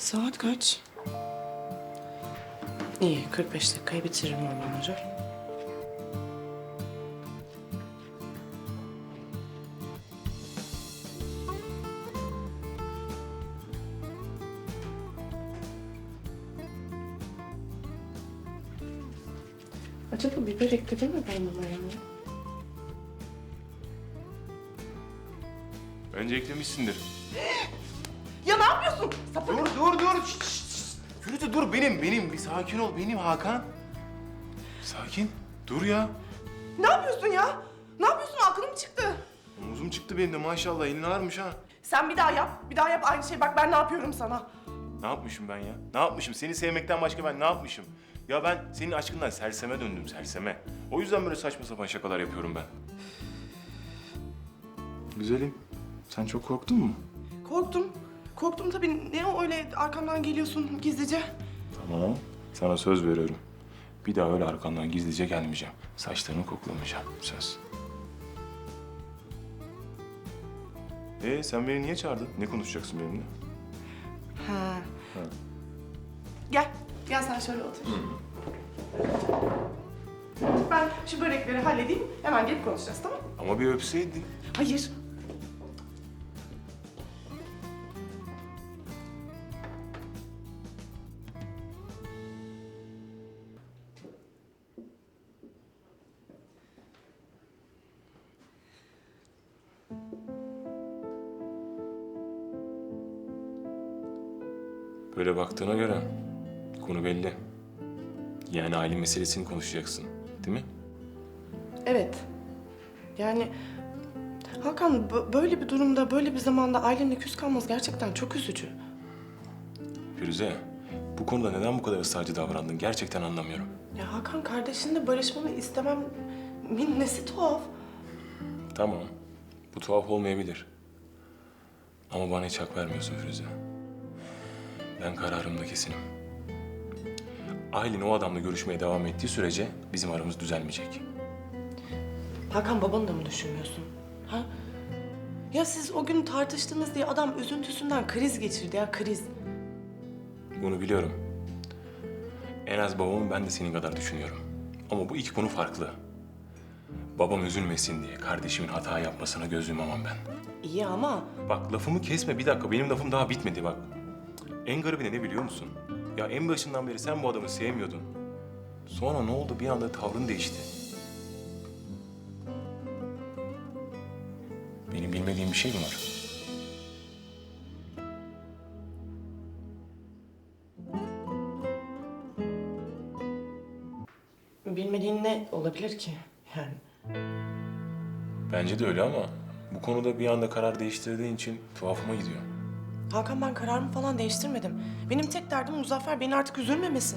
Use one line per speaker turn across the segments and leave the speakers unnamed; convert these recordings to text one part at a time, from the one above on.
Saat kaç? İyi, 45 dakikayı bitiririm onları. Acaba biber ekledi mi ben buna ya?
Bence eklemişsindir.
Ya ne yapıyorsun? Sapık.
Dur dur dur. Şşt, şşt. Firuze dur benim benim. Bir sakin ol benim Hakan. Sakin. Dur ya.
Ne yapıyorsun ya? Ne yapıyorsun? Aklım çıktı.
Omuzum çıktı benim de maşallah. Elin ağırmış ha.
Sen bir daha yap. Bir daha yap aynı şeyi. Bak ben ne yapıyorum sana.
Ne yapmışım ben ya? Ne yapmışım? Seni sevmekten başka ben ne yapmışım? Ya ben senin aşkından serseme döndüm serseme. O yüzden böyle saçma sapan şakalar yapıyorum ben. Güzelim. Sen çok korktun mu?
Korktum. Korktum tabii. Ne o öyle arkamdan geliyorsun gizlice?
Tamam. Sana söz veriyorum. Bir daha öyle arkandan gizlice gelmeyeceğim. Saçlarını koklamayacağım. Söz. Ee sen beni niye çağırdın? Ne konuşacaksın benimle?
Ha. Gel. Gel sen şöyle otur. Ben şu börekleri halledeyim. Hemen gelip konuşacağız tamam mı?
Ama bir öpseydin.
Hayır.
Böyle baktığına göre konu belli. Yani aile meselesini konuşacaksın. Değil mi?
Evet. Yani Hakan bö- böyle bir durumda, böyle bir zamanda ailenle küs kalmaz gerçekten çok üzücü.
Firuze, bu konuda neden bu kadar ısrarcı davrandın gerçekten anlamıyorum.
Ya Hakan kardeşinle barışmamı istemem min nesi tuhaf.
Tamam, bu tuhaf olmayabilir. Ama bana hiç hak vermiyorsun Firuze. Ben kararımda kesinim. Aylin o adamla görüşmeye devam ettiği sürece bizim aramız düzelmeyecek.
Hakan babanı da mı düşünmüyorsun? Ha? Ya siz o gün tartıştınız diye adam üzüntüsünden kriz geçirdi ya kriz.
Bunu biliyorum. En az babamı ben de senin kadar düşünüyorum. Ama bu iki konu farklı. Babam üzülmesin diye kardeşimin hata yapmasına göz yumamam ben.
İyi ama
Bak lafımı kesme bir dakika benim lafım daha bitmedi bak. En garibi de ne biliyor musun? Ya en başından beri sen bu adamı sevmiyordun. Sonra ne oldu bir anda tavrın değişti. Benim bilmediğim bir şey mi var?
bilmediğin ne olabilir ki yani?
Bence de öyle ama bu konuda bir anda karar değiştirdiğin için tuhafıma gidiyor.
Hakan ben kararımı falan değiştirmedim. Benim tek derdim Muzaffer beni artık üzülmemesi.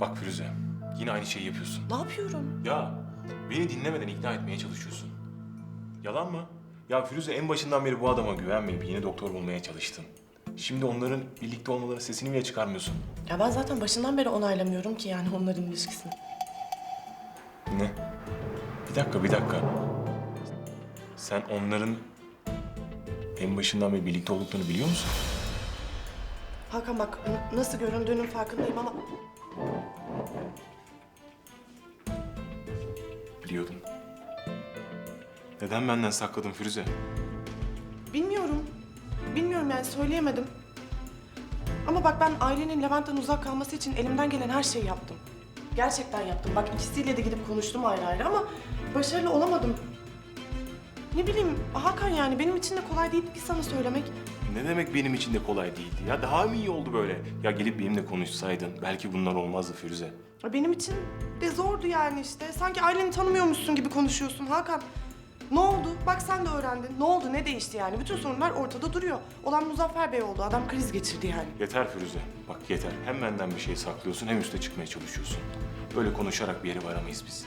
Bak Firuze yine aynı şeyi yapıyorsun.
Ne yapıyorum?
Ya beni dinlemeden ikna etmeye çalışıyorsun. Yalan mı? Ya Firuze en başından beri bu adama güvenmeyip yeni doktor bulmaya çalıştın. Şimdi onların birlikte olmalarının sesini bile çıkarmıyorsun.
Ya ben zaten başından beri onaylamıyorum ki yani onların ilişkisini.
Ne? Bir dakika, bir dakika. Sen onların en başından beri birlikte olduklarını biliyor musun?
Hakan bak nasıl göründüğünün farkındayım ama
Biliyordum. Neden benden sakladın Firuze?
bilmiyorum. Bilmiyorum yani söyleyemedim. Ama bak ben ailenin Levent'ten uzak kalması için elimden gelen her şeyi yaptım. Gerçekten yaptım. Bak ikisiyle de gidip konuştum ayrı ayrı ama başarılı olamadım. Ne bileyim Hakan yani benim için de kolay değildi ki sana söylemek.
Ne demek benim için de kolay değildi ya? Daha mı iyi oldu böyle? Ya gelip benimle konuşsaydın belki bunlar olmazdı Firuze.
Benim için de zordu yani işte. Sanki aileni tanımıyormuşsun gibi konuşuyorsun Hakan. Ne oldu? Bak sen de öğrendin. Ne oldu? Ne değişti yani? Bütün sorunlar ortada duruyor. Olan Muzaffer Bey oldu. Adam kriz geçirdi yani.
Yeter Firuze. Bak yeter. Hem benden bir şey saklıyorsun hem üste çıkmaya çalışıyorsun. Böyle konuşarak bir yere varamayız biz.